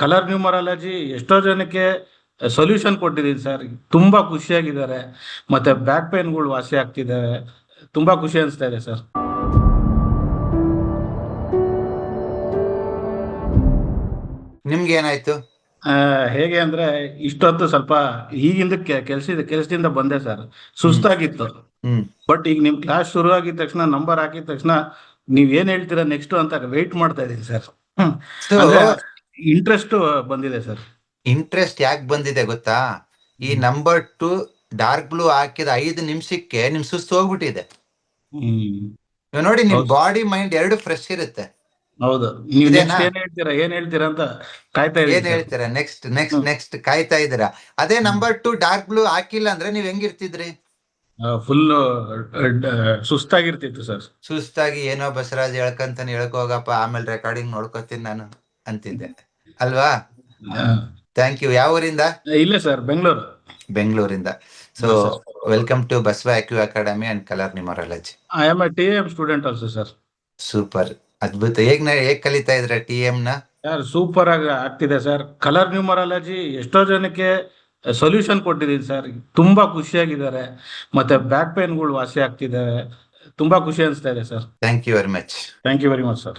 Colour numerology ಎಷ್ಟೋ ಜನಕ್ಕೆ solution ಕೊಟ್ಟಿದ್ದೀನಿ ಸರ್ ತುಂಬಾ ಖುಷಿಯಾಗಿದ್ದಾರೆ. ಮತ್ತೆ ಬ್ಯಾಕ್ ಪೇನ್ಗಳು ವಾಸಿ ಆಗ್ತಿದ್ದಾವೆ. ತುಂಬಾ ಖುಷಿ ಅನಿಸ್ತಾ ಇದೆ ಸರ್ ನಿಮ್ಗೆ ಏನಾಯ್ತು? ಹೇಗೆ ಅಂದ್ರೆ ಇಷ್ಟೊತ್ತು ಸ್ವಲ್ಪ ಈಗಿಂದ ಕೆಲಸದ ಕೆಲ್ಸದಿಂದ ಬಂದೆ ಸರ್ ಸುಸ್ತಾಗಿತ್ತು. ಬಟ್ ಈಗ ನಿಮ್ ಕ್ಲಾಸ್ ಶುರು ಆಗಿದ ತಕ್ಷಣ ನಂಬರ್ ಹಾಕಿದ ತಕ್ಷಣ ನೀವ್ ಏನ್ ಹೇಳ್ತೀರಾ ನೆಕ್ಸ್ಟ್ ಅಂತ ವೇಟ್ ಮಾಡ್ತಾ ಇದೀನಿ ಸರ್ ಇಂಟ್ರೆಸ್ಟ್ ಬಂದಿದೆ ಸರ್ ಇಂಟ್ರೆಸ್ಟ್ ಯಾಕೆ ಬಂದಿದೆ ಗೊತ್ತಾ? ಈ ನಂಬರ್ ಟು ಡಾರ್ಕ್ ಬ್ಲೂ ಹಾಕಿದ ಐದು ನಿಮಿಷಕ್ಕೆ ನಿಮ್ ಸುಸ್ತು ಹೋಗ್ಬಿಟ್ಟಿದೆ. ನೋಡಿ ನಿಮ್ ಬಾಡಿ ಮೈಂಡ್ ಎರಡು ಫ್ರೆಶ್ ಇರುತ್ತೆ. ಹೌದು. ನೀವ್? ನೆಕ್ಸ್ಟ್ ಏನ್ ಹೇಳ್ತೀರಾ? ಏನ್ ಹೇಳ್ತೀರಾ ಅಂತ ಕಾಯ್ತಾ ಏನ್ ಇದೀನಿ ಹೇಳ್ತೀರಾ? ನೆಕ್ಸ್ಟ್ ನೆಕ್ಸ್ಟ್ ನೆಕ್ಸ್ಟ್ ಕಾಯ್ತಾ ಇದ್ದೀರಾ? ಅದೇ ನಂಬರ್ ಟು ಡಾರ್ಕ್ ಬ್ಲೂ ಹಾಕಿಲ್ಲ ಅಂದ್ರೆ ನೀವ್ ಹೆಂಗಿರ್ತಿದ್ರಿ ಫುಲ್ ಸುಸ್ತಾಗಿರ್ತಿತ್ತು ಸರ್ ಸುಸ್ತಾಗಿ ಏನೋ ಬಸವರಾಜ್ ಹೇಳ್ಕಂತಾನೆ ಹೇಳ್ಕೋಗಪ್ಪ ಆಮೇಲೆ ರೆಕಾರ್ಡಿಂಗ್ ನೋಡ್ಕೋತೀನಿ ನಾನು. ಅಂತಿದ್ದೆ. ಅಲ್ವಾ? ಥ್ಯಾಂಕ್ ಯು ಯಾವ ಊರಿಂದ? ಇಲ್ಲ ಸರ್ ಬೆಂಗಳೂರು. ಬೆಂಗಳೂರಿಂದ. So welcome to Basava ಆಕ್ಯೂ academy and colour numerology I am a T M student also sir super ಅದ್ಭುತ. ಹೇಗ್ ನ- ಹೇಗ್ ಕಲಿತಾ ಇದ್ರೆ ಟಿ ಎಂ ನ? ಸರ್ ಸೂಪರ್ ಆಗಿ ಆಗ್ತಿದೆ ಸರ್. ಕಲರ್ ನ್ಯೂಮರಾಲಜಿ ಎಷ್ಟೋ ಜನಕ್ಕೆ ಸೊಲ್ಯೂಷನ್ ಕೊಟ್ಟಿದ್ದೀನಿ ಸರ್. ತುಂಬಾ ಖುಷಿಯಾಗಿದ್ದಾರೆ. ಮತ್ತೆ ಬ್ಯಾಕ್ ಪೇನ್ಗಳು ವಾಸಿ ಆಗ್ತಿದ್ದಾರೆ ತುಂಬಾ ಖುಷಿ ಅನಿಸ್ತಾ ಇದೆ sir. Thank you very much thank you very much sir